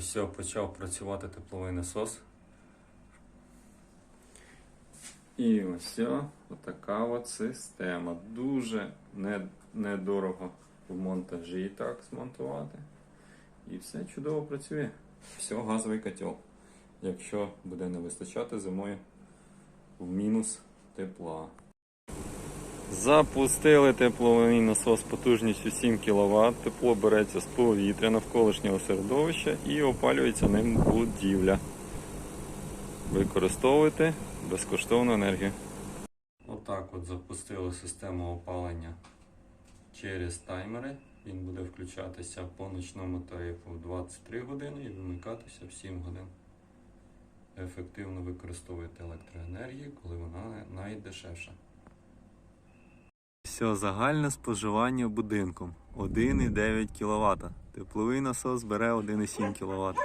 Ось почав працювати тепловий насос. І ось отака от система. Дуже недорого в монтажі так змонтувати. І все чудово працює. Все, газовий котел. Якщо буде не вистачати зимою в мінус тепла. Запустили тепловий насос потужністю 7 кВт. Тепло береться з повітря навколишнього середовища і опалюється ним будівля. Використовуйте безкоштовну енергію. Отак от запустили систему опалення через таймери. Він буде включатися по ночному тарифу в 23 години і вимикатися в 7 годин. Ефективно використовуйте електроенергію, коли вона найдешевша. Все, загальне споживання будинком 1,9 кВт. Тепловий насос бере 1,7 кВт.